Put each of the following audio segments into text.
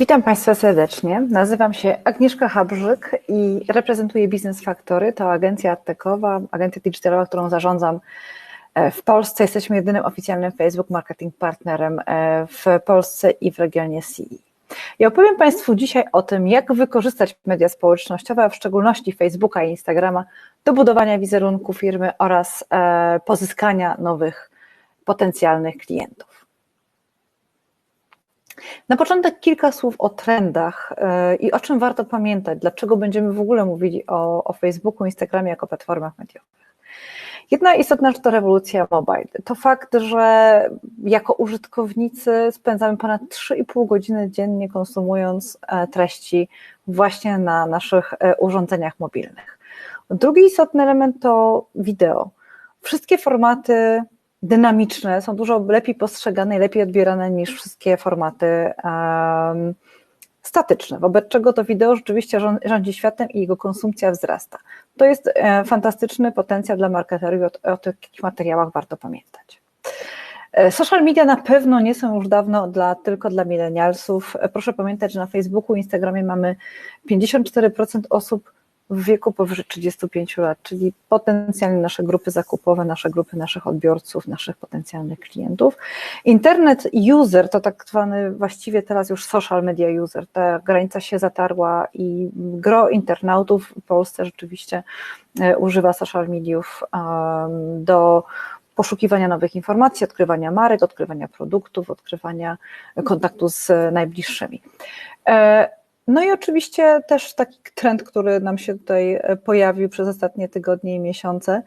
Witam Państwa serdecznie. Nazywam się Agnieszka Habrzyk i reprezentuję Business Factory. To agencja adtekowa, agencja digitalowa, którą zarządzam e, w Polsce. Jesteśmy jedynym oficjalnym Facebook marketing partnerem e, w Polsce i w regionie CE. I opowiem Państwu dzisiaj o tym, jak wykorzystać media społecznościowe, a w szczególności Facebooka i Instagrama do budowania wizerunku firmy oraz e, pozyskania nowych potencjalnych klientów. Na początek kilka słów o trendach e, i o czym warto pamiętać, dlaczego będziemy w ogóle mówili o, o Facebooku, Instagramie jako platformach mediowych. Jedna istotna rzecz to rewolucja mobile. To fakt, że jako użytkownicy spędzamy ponad 3,5 godziny dziennie konsumując e, treści właśnie na naszych e, urządzeniach mobilnych. Drugi istotny element to wideo. Wszystkie formaty dynamiczne, są dużo lepiej postrzegane i lepiej odbierane niż wszystkie formaty um, statyczne, wobec czego to wideo rzeczywiście rządzi światem i jego konsumpcja wzrasta. To jest e, fantastyczny potencjał dla marketerów, o, o takich materiałach warto pamiętać. E, social media na pewno nie są już dawno dla, tylko dla milenialsów. E, proszę pamiętać, że na Facebooku, Instagramie mamy 54% osób w wieku powyżej 35 lat, czyli potencjalnie nasze grupy zakupowe, nasze grupy naszych odbiorców, naszych potencjalnych klientów. Internet user to tak zwany właściwie teraz już social media user. Ta granica się zatarła i gro internautów w Polsce rzeczywiście e, używa social mediów do poszukiwania nowych informacji, odkrywania marek, odkrywania produktów, odkrywania kontaktu z najbliższymi. No i oczywiście też taki trend, który nam się tutaj e, pojawił przez ostatnie tygodnie i miesiące.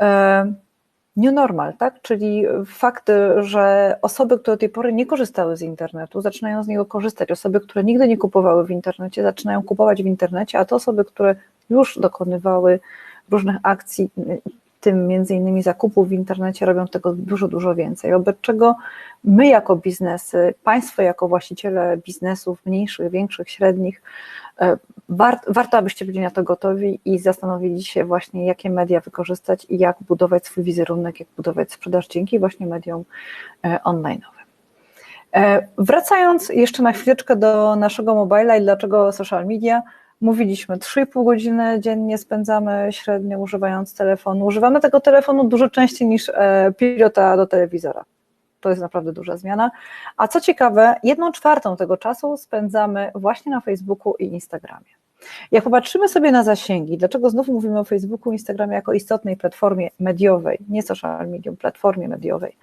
E, new normal, tak? Czyli fakt, że osoby, które do tej pory nie korzystały z internetu, zaczynają z niego korzystać. Osoby, które nigdy nie kupowały w internecie, zaczynają kupować w internecie, a to osoby, które już dokonywały różnych akcji, tym między innymi zakupów w internecie robią tego dużo, dużo więcej. Wobec czego my jako biznesy, państwo jako właściciele biznesów mniejszych, większych, średnich, e, warto, abyście byli na to gotowi i zastanowili się właśnie, jakie media wykorzystać i jak budować swój wizerunek, jak budować sprzedaż dzięki właśnie mediom e, online'owym. E, wracając jeszcze na chwileczkę do naszego mobila i dlaczego social media, mówiliśmy, 3,5 godziny dziennie spędzamy średnio używając telefonu. Używamy tego telefonu dużo częściej niż e, pilota do telewizora. To jest naprawdę duża zmiana. A co ciekawe, jedną czwartą tego czasu spędzamy właśnie na Facebooku i Instagramie. Jak popatrzymy sobie na zasięgi, dlaczego znów mówimy o Facebooku i Instagramie jako istotnej platformie mediowej, nie social medium, platformie mediowej,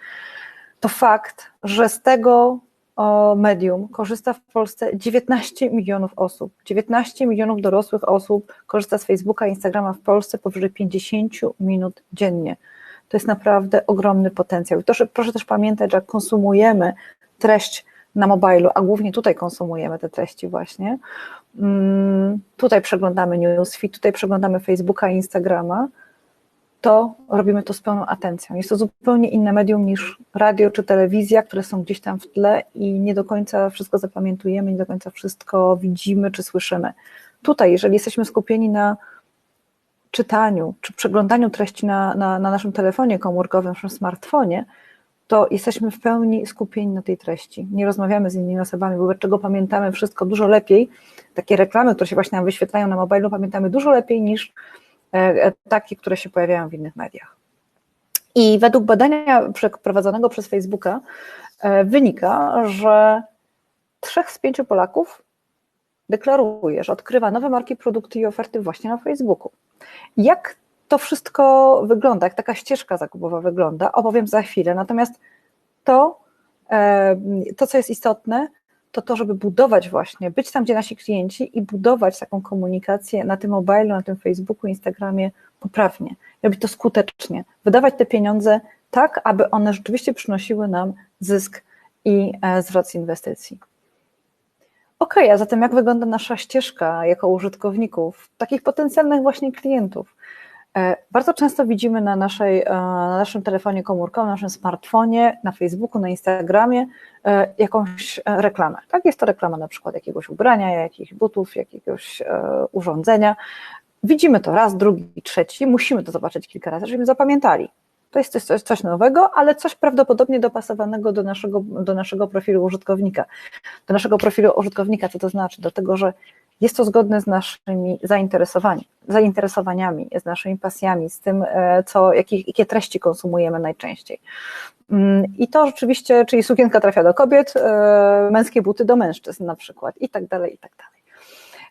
to fakt, że z tego o medium korzysta w Polsce 19 milionów osób. 19 milionów dorosłych osób korzysta z Facebooka i Instagrama w Polsce powyżej 50 minut dziennie. To jest naprawdę ogromny potencjał. To, proszę też pamiętać, że konsumujemy treść na mobilu, a głównie tutaj konsumujemy te treści właśnie, mm, tutaj przeglądamy newsfeed, tutaj przeglądamy Facebooka i Instagrama, to robimy to z pełną atencją. Jest to zupełnie inne medium niż radio czy telewizja, które są gdzieś tam w tle i nie do końca wszystko zapamiętujemy, nie do końca wszystko widzimy czy słyszymy. Tutaj, jeżeli jesteśmy skupieni na czytaniu czy przeglądaniu treści na, na, na naszym telefonie komórkowym, naszym smartfonie, to jesteśmy w pełni skupieni na tej treści. Nie rozmawiamy z innymi osobami, wobec czego pamiętamy wszystko dużo lepiej. Takie reklamy, które się właśnie nam wyświetlają na mobilu, pamiętamy dużo lepiej niż takie, które się pojawiają w innych mediach. I według badania przeprowadzonego przez Facebooka e, wynika, że trzech z pięciu Polaków deklaruje, że odkrywa nowe marki, produkty i oferty właśnie na Facebooku. Jak to wszystko wygląda, jak taka ścieżka zakupowa wygląda, opowiem za chwilę. Natomiast to, to co jest istotne, to to, żeby budować właśnie, być tam, gdzie nasi klienci i budować taką komunikację na tym mobilu, na tym Facebooku, Instagramie poprawnie, robić to skutecznie, wydawać te pieniądze tak, aby one rzeczywiście przynosiły nam zysk i e, zwrot z inwestycji. Ok, a zatem jak wygląda nasza ścieżka jako użytkowników, takich potencjalnych właśnie klientów? E, bardzo często widzimy na, naszej, e, na naszym telefonie komórkowym, na naszym smartfonie, na Facebooku, na Instagramie e, jakąś reklamę. Tak, jest to reklama na przykład jakiegoś ubrania, jakichś butów, jakiegoś urządzenia. Widzimy to raz, drugi, trzeci, musimy to zobaczyć kilka razy, żebyśmy zapamiętali. To jest coś, coś nowego, ale coś prawdopodobnie dopasowanego do naszego, do naszego profilu użytkownika. Do naszego profilu użytkownika, co to znaczy? Do tego, że jest to zgodne z naszymi zainteresowaniami, zainteresowaniami, z naszymi pasjami, z tym, e, co, jakie, jakie treści konsumujemy najczęściej. Mm, I to rzeczywiście, czyli sukienka trafia do kobiet, e, męskie buty do mężczyzn na przykład i tak dalej, i tak dalej.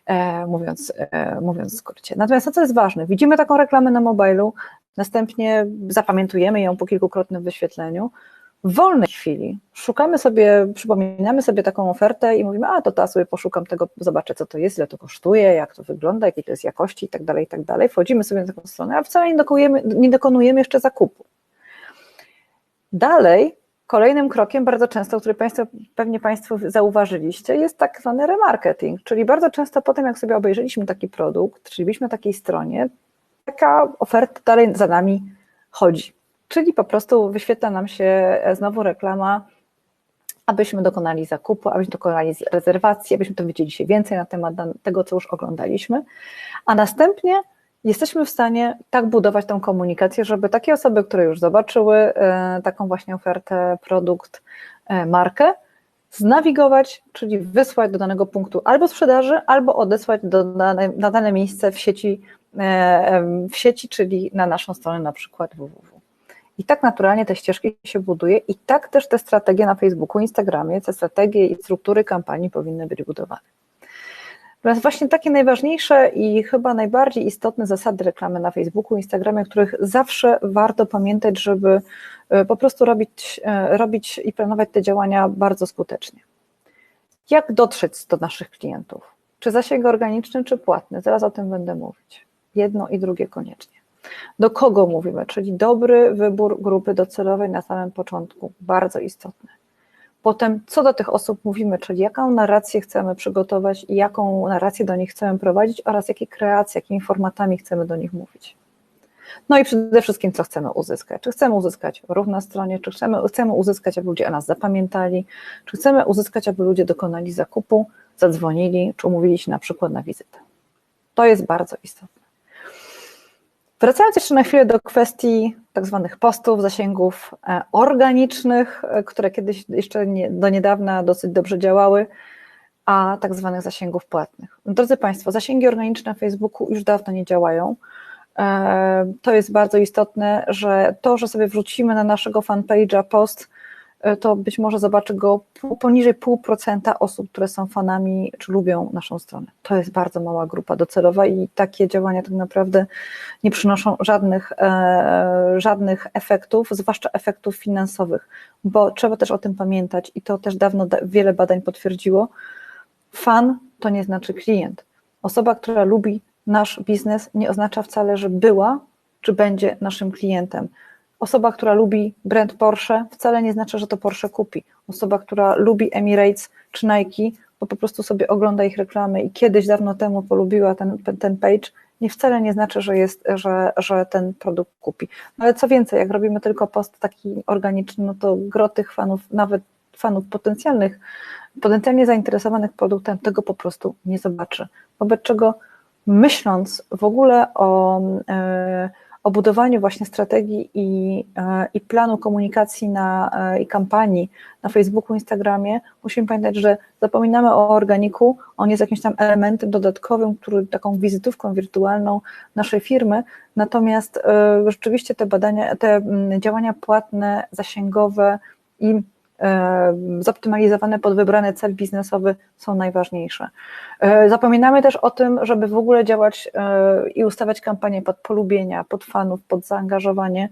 E, mówiąc, mówiąc w skrócie. Natomiast to, co jest ważne, widzimy taką reklamę na mobilu, następnie zapamiętujemy ją po kilkukrotnym wyświetleniu, w wolnej chwili szukamy sobie, przypominamy sobie taką ofertę i mówimy, a to ta sobie poszukam tego, zobaczę co to jest, ile to kosztuje, jak to wygląda, jakiej to jest jakości i tak dalej, i tak dalej. Wchodzimy sobie na taką stronę, a wcale nie dokonujemy, nie dokonujemy jeszcze zakupu. Dalej, kolejnym krokiem, bardzo często, który Państwo, pewnie Państwo zauważyliście, jest tak zwany remarketing, czyli bardzo często po tym, jak sobie obejrzeliśmy taki produkt, czyli byliśmy na takiej stronie, taka oferta dalej za nami chodzi. Czyli po prostu wyświetla nam się e, znowu reklama, abyśmy dokonali zakupu, abyśmy dokonali rezerwacji, abyśmy dowiedzieli się więcej na temat tego, co już oglądaliśmy, a następnie jesteśmy w stanie tak budować tą komunikację, żeby takie osoby, które już zobaczyły e, taką właśnie ofertę, produkt, e, markę, znawigować, czyli wysłać do danego punktu albo sprzedaży, albo odesłać do dane, na dane miejsce w sieci, w sieci, czyli na naszą stronę na przykład www. I tak naturalnie te ścieżki się buduje i tak też te strategie na Facebooku, Instagramie, te strategie i struktury kampanii powinny być budowane. Natomiast właśnie takie najważniejsze i chyba najbardziej istotne zasady reklamy na Facebooku, Instagramie, których zawsze warto pamiętać, żeby e, po prostu robić, e, robić i planować te działania bardzo skutecznie. Jak dotrzeć do naszych klientów? Czy zasięg organiczny, czy płatny? Zaraz o tym będę mówić. Jedno i drugie koniecznie. Do kogo mówimy? Czyli dobry wybór grupy docelowej na samym początku, bardzo istotny. Potem, co do tych osób mówimy, czyli jaką narrację chcemy przygotować i jaką narrację do nich chcemy prowadzić oraz jakie kreacje, jakimi formatami chcemy do nich mówić. No i przede wszystkim, co chcemy uzyskać. Czy chcemy uzyskać ruch na stronie, czy chcemy, chcemy uzyskać, aby ludzie o nas zapamiętali, czy chcemy uzyskać, aby ludzie dokonali zakupu, zadzwonili, czy umówili się na przykład na wizytę. To jest bardzo istotne. Wracając jeszcze na chwilę do kwestii tak zwanych postów, zasięgów e, organicznych, e, które kiedyś jeszcze nie, do niedawna dosyć dobrze działały, a tak zwanych zasięgów płatnych. Drodzy Państwo, zasięgi organiczne na Facebooku już dawno nie działają. E, to jest bardzo istotne, że to, że sobie wrzucimy na naszego fanpage'a post, to być może zobaczy go poniżej 0,5% osób, które są fanami czy lubią naszą stronę. To jest bardzo mała grupa docelowa i takie działania tak naprawdę nie przynoszą żadnych, e, żadnych efektów, zwłaszcza efektów finansowych, bo trzeba też o tym pamiętać i to też dawno wiele badań potwierdziło. Fan to nie znaczy klient. Osoba, która lubi nasz biznes, nie oznacza wcale, że była czy będzie naszym klientem. Osoba, która lubi brand Porsche, wcale nie znaczy, że to Porsche kupi. Osoba, która lubi Emirates czy Nike, bo po prostu sobie ogląda ich reklamy i kiedyś dawno temu polubiła ten, ten page, nie wcale nie znaczy, że, jest, że, że ten produkt kupi. No ale co więcej, jak robimy tylko post taki organiczny, no to gro tych fanów, nawet fanów potencjalnych, potencjalnie zainteresowanych produktem, tego po prostu nie zobaczy. Wobec czego myśląc w ogóle o. Yy, o budowaniu właśnie strategii i, e, i planu komunikacji na, e, i kampanii na Facebooku, Instagramie, musimy pamiętać, że zapominamy o organiku, on jest jakimś tam elementem dodatkowym, który taką wizytówką wirtualną naszej firmy, natomiast e, rzeczywiście te badania, te mm, działania płatne, zasięgowe i zoptymalizowane pod wybrany cel biznesowy są najważniejsze. E, zapominamy też o tym, żeby w ogóle działać e, i ustawiać kampanię pod polubienia, pod fanów, pod zaangażowanie.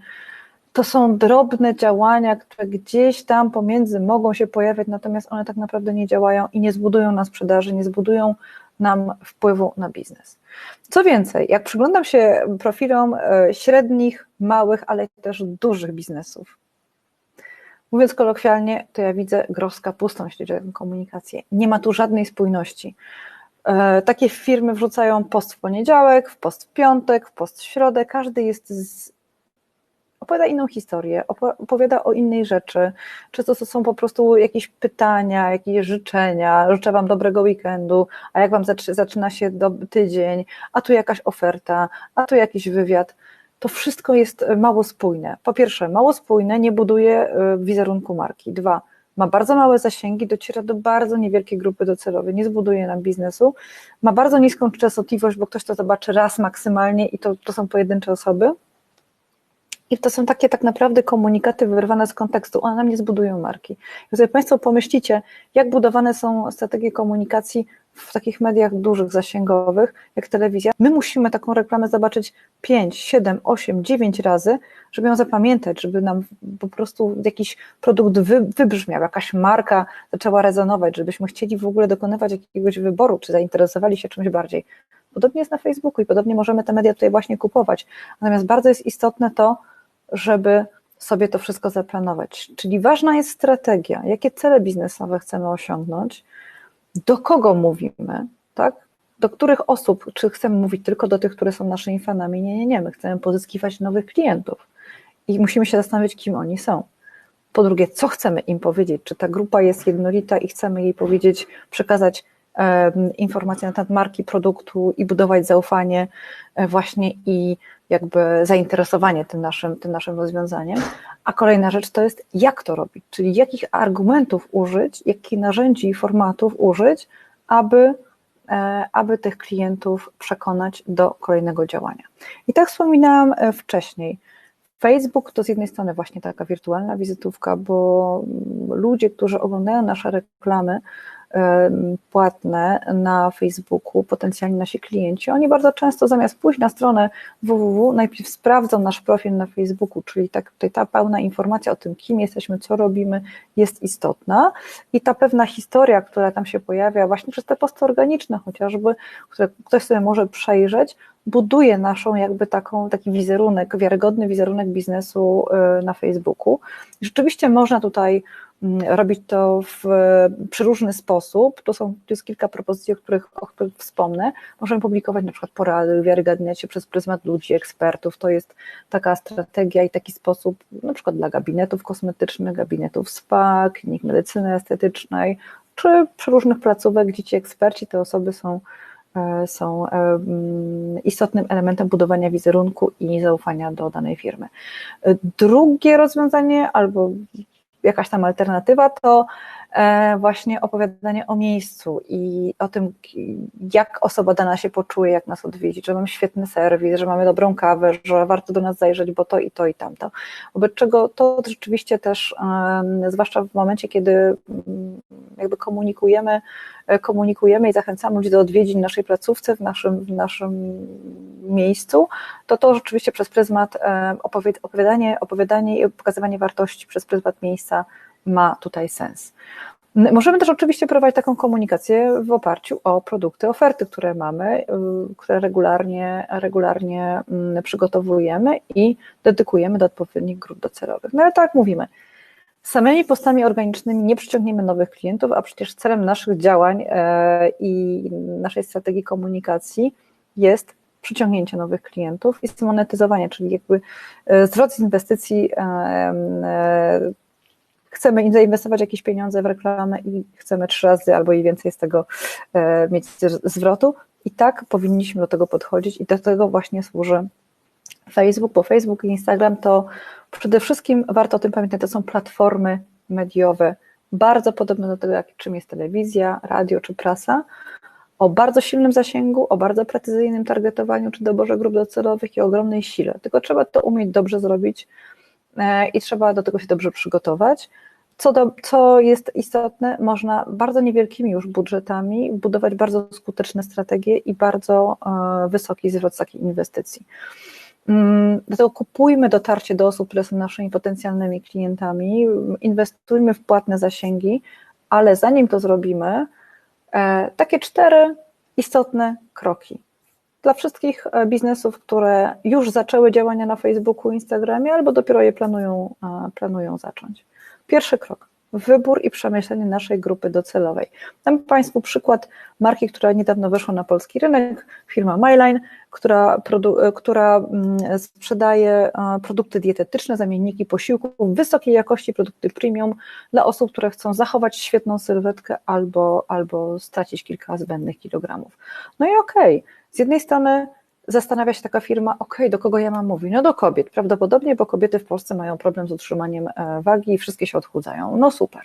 To są drobne działania, które gdzieś tam pomiędzy mogą się pojawiać, natomiast one tak naprawdę nie działają i nie zbudują na sprzedaży, nie zbudują nam wpływu na biznes. Co więcej, jak przyglądam się profilom e, średnich, małych, ale też dużych biznesów, Mówiąc kolokwialnie, to ja widzę gros kapustą, jeśli chodzi o komunikację. Nie ma tu żadnej spójności. E, takie firmy wrzucają post w poniedziałek, w post w piątek, w post w środę. Każdy jest z... opowiada inną historię, opowiada o innej rzeczy. Często to są po prostu jakieś pytania, jakieś życzenia. Życzę Wam dobrego weekendu, a jak Wam zaczyna się tydzień, a tu jakaś oferta, a tu jakiś wywiad. To wszystko jest mało spójne. Po pierwsze, mało spójne nie buduje wizerunku marki. Dwa, ma bardzo małe zasięgi, dociera do bardzo niewielkiej grupy docelowej, nie zbuduje nam biznesu, ma bardzo niską częstotliwość, bo ktoś to zobaczy raz maksymalnie i to, to są pojedyncze osoby. I to są takie tak naprawdę komunikaty wyrwane z kontekstu, one nam nie zbudują marki. Jeżeli Państwo pomyślicie, jak budowane są strategie komunikacji w takich mediach dużych, zasięgowych, jak telewizja, my musimy taką reklamę zobaczyć 5, 7, 8, 9 razy, żeby ją zapamiętać, żeby nam po prostu jakiś produkt wy, wybrzmiał, jakaś marka zaczęła rezonować, żebyśmy chcieli w ogóle dokonywać jakiegoś wyboru, czy zainteresowali się czymś bardziej. Podobnie jest na Facebooku i podobnie możemy te media tutaj właśnie kupować. Natomiast bardzo jest istotne to, żeby sobie to wszystko zaplanować. Czyli ważna jest strategia, jakie cele biznesowe chcemy osiągnąć, do kogo mówimy, tak? Do których osób, czy chcemy mówić tylko do tych, które są naszymi fanami? Nie, nie, nie. My chcemy pozyskiwać nowych klientów i musimy się zastanowić, kim oni są. Po drugie, co chcemy im powiedzieć? Czy ta grupa jest jednolita i chcemy jej powiedzieć, przekazać informacje na temat marki, produktu i budować zaufanie e, właśnie i jakby zainteresowanie tym naszym, tym naszym rozwiązaniem. A kolejna rzecz to jest, jak to robić, czyli jakich argumentów użyć, jakich narzędzi i formatów użyć, aby, e, aby tych klientów przekonać do kolejnego działania. I tak wspominałam e, wcześniej. Facebook to z jednej strony właśnie taka wirtualna wizytówka, bo ludzie, którzy oglądają nasze reklamy, płatne na Facebooku, potencjalni nasi klienci, oni bardzo często zamiast pójść na stronę www, najpierw sprawdzą nasz profil na Facebooku, czyli tak, tutaj ta pełna informacja o tym, kim jesteśmy, co robimy, jest istotna i ta pewna historia, która tam się pojawia właśnie przez te posty organiczne chociażby, które ktoś sobie może przejrzeć, buduje naszą jakby taką, taki wizerunek, wiarygodny wizerunek biznesu y, na Facebooku. Rzeczywiście można tutaj robić to w przeróżny sposób. To, są, to jest kilka propozycji, o których, o których wspomnę. Możemy publikować na przykład porady, uwiarygadniać się przez pryzmat ludzi, ekspertów. To jest taka strategia i taki sposób na przykład dla gabinetów kosmetycznych, gabinetów spa, klinik medycyny estetycznej, czy przeróżnych placówek, gdzie ci eksperci, te osoby są e, są e, mm, istotnym elementem budowania wizerunku i zaufania do danej firmy. Drugie rozwiązanie, albo jakaś tam alternatywa, to właśnie opowiadanie o miejscu i o tym, jak osoba dana się poczuje, jak nas odwiedzi, że mamy świetny serwis, że mamy dobrą kawę, że warto do nas zajrzeć, bo to i to i tamto. Wobec czego to rzeczywiście też, zwłaszcza w momencie, kiedy mm, jakby komunikujemy, e, komunikujemy i zachęcamy ludzi do odwiedzin naszej placówce w naszym, w naszym miejscu, to to rzeczywiście przez pryzmat e, opowiadanie, opowiadanie i pokazywanie wartości przez pryzmat miejsca ma tutaj sens. Możemy też oczywiście prowadzić taką komunikację w oparciu o produkty, oferty, które mamy, y, które regularnie, regularnie mm, przygotowujemy i dedykujemy do odpowiednich grup docelowych. No ale tak mówimy, samymi postami organicznymi nie przyciągniemy nowych klientów, a przecież celem naszych działań e, i naszej strategii komunikacji jest przyciągnięcie nowych klientów i monetyzowanie, czyli jakby e, zwrot z inwestycji e, chcemy zainwestować jakieś pieniądze w reklamę i chcemy trzy razy albo i więcej z tego e, mieć zwrotu. I tak powinniśmy do tego podchodzić i do tego właśnie służy Facebook, bo Facebook i Instagram to przede wszystkim warto o tym pamiętać, to są platformy mediowe, bardzo podobne do tego, jak, czym jest telewizja, radio czy prasa, o bardzo silnym zasięgu, o bardzo precyzyjnym targetowaniu czy doborze grup docelowych i ogromnej sile. Tylko trzeba to umieć dobrze zrobić i trzeba do tego się dobrze przygotować. Co, do, co jest istotne, można bardzo niewielkimi już budżetami budować bardzo skuteczne strategie i bardzo e, wysoki zwrot z takiej inwestycji. Mm, dlatego kupujmy dotarcie do osób, które są naszymi potencjalnymi klientami, inwestujmy w płatne zasięgi, ale zanim to zrobimy, e, takie cztery istotne kroki. Dla wszystkich e, biznesów, które już zaczęły działania na Facebooku, Instagramie albo dopiero je planują, planują zacząć. Pierwszy krok. Wybór i przemyślenie naszej grupy docelowej. Dam Państwu przykład marki, która niedawno weszła na polski rynek, firma MyLine, która, która mm, sprzedaje e, produkty dietetyczne, zamienniki posiłków wysokiej jakości, produkty premium dla osób, które chcą zachować świetną sylwetkę albo, albo stracić kilka zbędnych kilogramów. No i okej, okay. Z jednej strony zastanawia się taka firma, ok, do kogo ja mam mówić? No do kobiet, prawdopodobnie, bo kobiety w Polsce mają problem z utrzymaniem e, wagi i wszystkie się odchudzają. No super,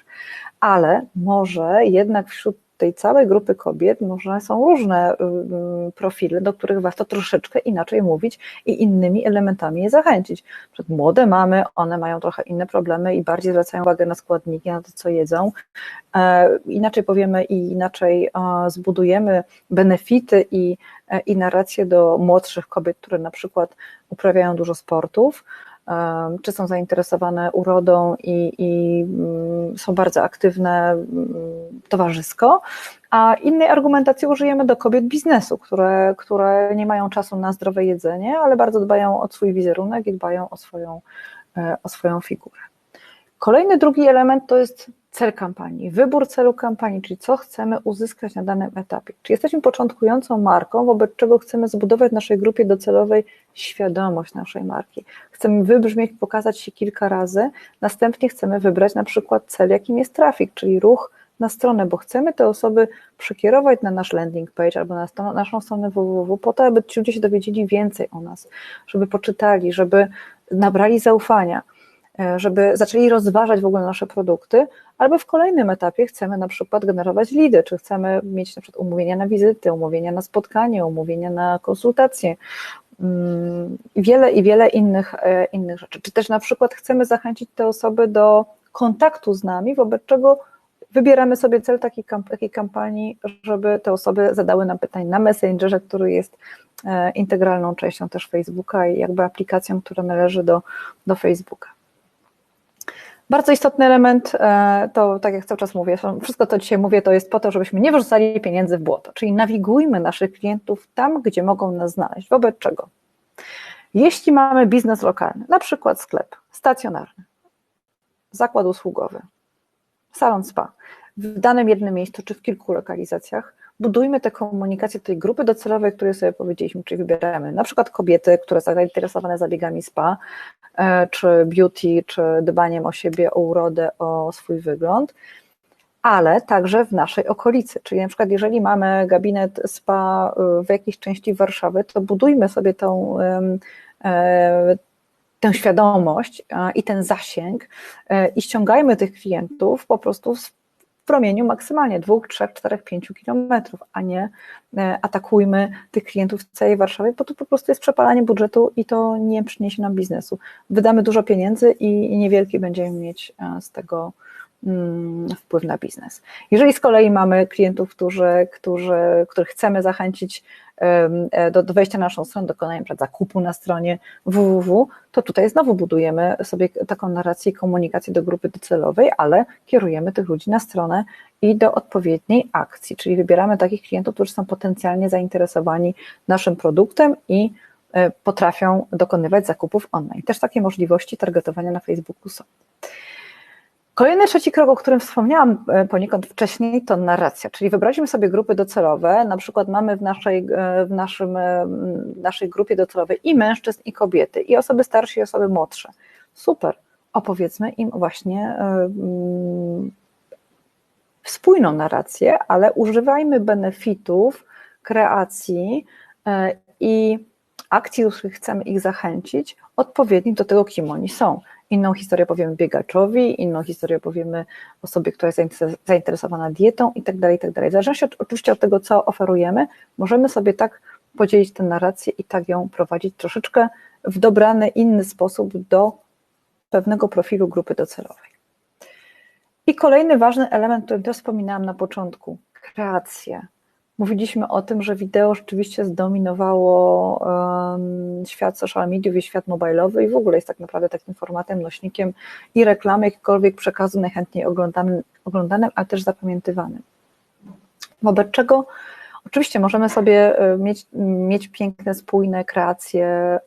ale może jednak wśród tej całej grupy kobiet może są różne profile, do których warto troszeczkę inaczej mówić i innymi elementami je zachęcić. Przed młode mamy, one mają trochę inne problemy i bardziej zwracają uwagę na składniki, na to, co jedzą. E, inaczej powiemy i inaczej zbudujemy benefity i, e, i do młodszych kobiet, które na przykład uprawiają dużo sportów czy są zainteresowane urodą i, i mm, są bardzo aktywne mm, towarzysko, a innej argumentacji użyjemy do kobiet biznesu, które, które nie mają czasu na zdrowe jedzenie, ale bardzo dbają o swój wizerunek i dbają o swoją, e, o swoją figurę. Kolejny drugi element to jest cel kampanii, wybór celu kampanii, czyli co chcemy uzyskać na danym etapie. Czy jesteśmy początkującą marką, wobec czego chcemy zbudować w naszej grupie docelowej świadomość naszej marki. Chcemy wybrzmieć, pokazać się kilka razy, następnie chcemy wybrać na przykład cel, jakim jest trafik, czyli ruch na stronę, bo chcemy te osoby przekierować na nasz landing page albo na naszą stronę www po to, aby ci ludzie się dowiedzieli więcej o nas, żeby poczytali, żeby nabrali zaufania. E, żeby zaczęli rozważać w ogóle nasze produkty, albo w kolejnym etapie chcemy na przykład generować lidy, czy chcemy mieć na przykład umówienia na wizyty, umówienia na spotkanie, umówienia na konsultacje, mm, wiele i wiele innych, e, innych rzeczy. Czy też na przykład chcemy zachęcić te osoby do kontaktu z nami, wobec czego wybieramy sobie cel takiej, takiej kampanii, żeby te osoby zadały nam pytania na Messengerze, który jest e, integralną częścią też Facebooka i jakby aplikacją, która należy do, do Facebooka. Bardzo istotny element, e, to tak jak cały czas mówię, wszystko to dzisiaj mówię, to jest po to, żebyśmy nie wrzucali pieniędzy w błoto, czyli nawigujmy naszych klientów tam, gdzie mogą nas znaleźć, wobec czego? Jeśli mamy biznes lokalny, na przykład sklep stacjonarny, zakład usługowy, salon spa, w danym jednym miejscu czy w kilku lokalizacjach, budujmy tę komunikację tej grupy docelowej, której sobie powiedzieliśmy, czyli wybieramy na przykład kobiety, które są zainteresowane zabiegami spa, czy beauty, czy dbaniem o siebie, o urodę, o swój wygląd, ale także w naszej okolicy. Czyli na przykład, jeżeli mamy gabinet spa e, w jakiejś części Warszawy, to budujmy sobie tą, e, tę świadomość i ten zasięg i ściągajmy tych klientów po prostu z w promieniu maksymalnie 2, 3, 4, 5 kilometrów, a nie e, atakujmy tych klientów w całej Warszawie, bo to po prostu jest przepalanie budżetu i to nie przyniesie nam biznesu. Wydamy dużo pieniędzy i niewielki będziemy mieć e, z tego wpływ na biznes. Jeżeli z kolei mamy klientów, którzy, którzy, których chcemy zachęcić E, do, do wejścia na naszą stronę, dokonania zakupu na stronie www, to tutaj znowu budujemy sobie taką narrację i komunikację do grupy docelowej, ale kierujemy tych ludzi na stronę i do odpowiedniej akcji, czyli wybieramy takich klientów, którzy są potencjalnie zainteresowani naszym produktem i e, potrafią dokonywać zakupów online. Też takie możliwości targetowania na Facebooku są. Kolejny trzeci krok, o którym wspomniałam e, poniekąd wcześniej, to narracja, czyli wybraliśmy sobie grupy docelowe, na przykład mamy w naszej, e, w naszym, e, naszej grupie docelowej i mężczyzn, i kobiety, i osoby starsze, i osoby młodsze. Super, opowiedzmy im właśnie spójną narrację, ale używajmy benefitów, kreacji i akcji, których chcemy ich zachęcić, odpowiednich do tego, kim oni są. Inną historię powiemy biegaczowi, inną historię powiemy osobie, która jest zainteresowana dietą i tak dalej, i tak dalej. W zależności od, oczywiście od tego, co oferujemy, możemy sobie tak podzielić tę narrację i tak ją prowadzić troszeczkę w dobrany, inny sposób do pewnego profilu grupy docelowej. I kolejny ważny element, który też wspominałam na początku, kreacja. Mówiliśmy o tym, że wideo rzeczywiście zdominowało świat social mediów i świat mobilowy i w ogóle jest tak naprawdę takim formatem, nośnikiem i reklamy, jakikolwiek przekazu najchętniej oglądanym, oglądanym ale też zapamiętywanym. Wobec czego oczywiście możemy sobie e, mieć, mieć piękne, spójne kreacje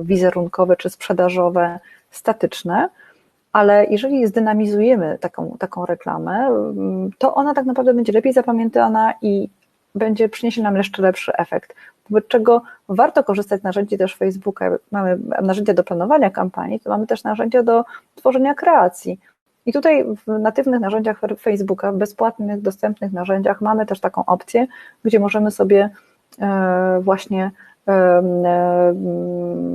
y, wizerunkowe czy sprzedażowe, statyczne, ale jeżeli zdynamizujemy taką, taką reklamę, to ona tak naprawdę będzie lepiej zapamiętana i będzie przyniesie nam jeszcze lepszy efekt. Wobec czego warto korzystać z narzędzi też Facebooka. Mamy narzędzia do planowania kampanii, to mamy też narzędzia do tworzenia kreacji. I tutaj w natywnych narzędziach Facebooka, w bezpłatnych, dostępnych narzędziach mamy też taką opcję, gdzie możemy sobie e, właśnie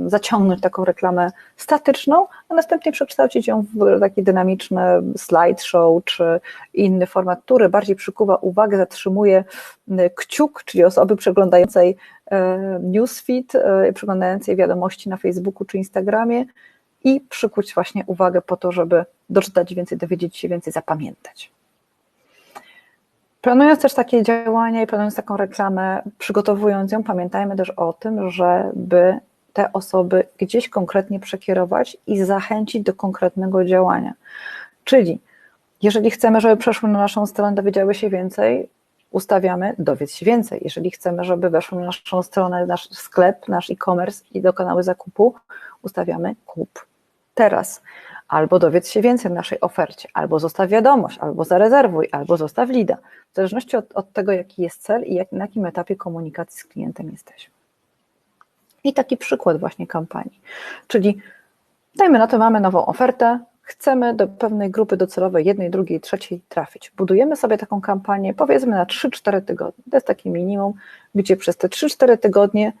zaciągnąć taką reklamę statyczną, a następnie przekształcić ją w taki dynamiczny slideshow czy inny format, który bardziej przykuwa uwagę, zatrzymuje kciuk, czyli osoby przeglądającej newsfeed, przeglądającej wiadomości na Facebooku czy Instagramie i przykuć właśnie uwagę po to, żeby doczytać więcej, dowiedzieć się więcej, zapamiętać. Planując też takie działania i planując taką reklamę, przygotowując ją, pamiętajmy też o tym, żeby te osoby gdzieś konkretnie przekierować i zachęcić do konkretnego działania. Czyli jeżeli chcemy, żeby przeszły na naszą stronę, dowiedziały się więcej, ustawiamy dowiedz się więcej. Jeżeli chcemy, żeby weszły na naszą stronę, nasz sklep, nasz e-commerce i dokonały zakupu, ustawiamy kup teraz albo dowiedz się więcej w naszej ofercie, albo zostaw wiadomość, albo zarezerwuj, albo zostaw lida, w zależności od, od tego, jaki jest cel i jak, na jakim etapie komunikacji z klientem jesteśmy. I taki przykład właśnie kampanii, czyli dajmy na to, mamy nową ofertę, chcemy do pewnej grupy docelowej, jednej, drugiej, trzeciej trafić. Budujemy sobie taką kampanię, powiedzmy na 3-4 tygodnie. To jest takie minimum, gdzie przez te 3-4 tygodnie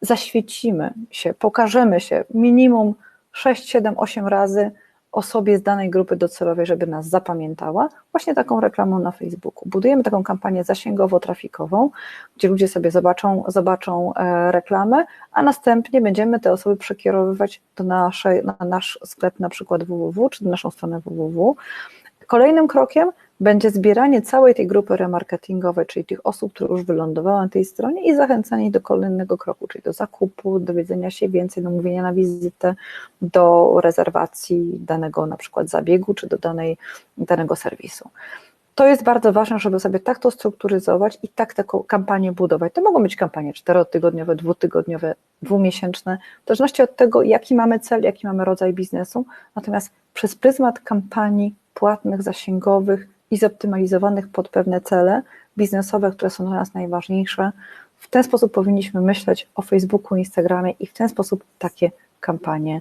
zaświecimy się, pokażemy się minimum 6, 7, 8 razy osobie z danej grupy docelowej, żeby nas zapamiętała, właśnie taką reklamą na Facebooku. Budujemy taką kampanię zasięgowo-trafikową, gdzie ludzie sobie zobaczą, zobaczą e, reklamę, a następnie będziemy te osoby przekierowywać do naszej, na nasz sklep na przykład www, czy do naszą stronę www. Kolejnym krokiem będzie zbieranie całej tej grupy remarketingowej, czyli tych osób, które już wylądowały na tej stronie i zachęcanie do kolejnego kroku, czyli do zakupu, dowiedzenia się więcej, do mówienia na wizytę, do rezerwacji danego na przykład zabiegu, czy do danej, danego serwisu. To jest bardzo ważne, żeby sobie tak to strukturyzować i tak taką kampanię budować. To mogą być kampanie czterotygodniowe, dwutygodniowe, dwumiesięczne, w zależności od tego, jaki mamy cel, jaki mamy rodzaj biznesu. Natomiast przez pryzmat kampanii płatnych, zasięgowych, i zoptymalizowanych pod pewne cele biznesowe, które są dla nas najważniejsze. W ten sposób powinniśmy myśleć o Facebooku, Instagramie i w ten sposób takie kampanie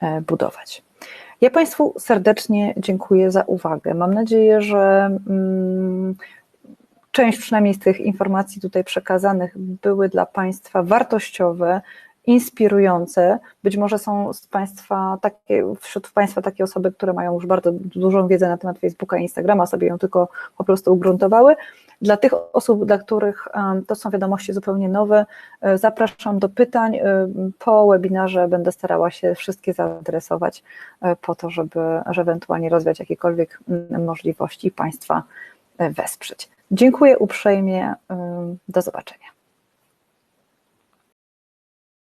e, budować. Ja Państwu serdecznie dziękuję za uwagę. Mam nadzieję, że mm, część przynajmniej z tych informacji tutaj przekazanych były dla Państwa wartościowe, inspirujące. Być może są z Państwa takie, wśród Państwa takie osoby, które mają już bardzo dużą wiedzę na temat Facebooka i Instagrama, sobie ją tylko po prostu ugruntowały. Dla tych osób, dla których to są wiadomości zupełnie nowe, e, zapraszam do pytań. E, po webinarze będę starała się wszystkie zaadresować e, po to, żeby, żeby ewentualnie rozwiać jakiekolwiek możliwości Państwa wesprzeć. Dziękuję uprzejmie. Do zobaczenia.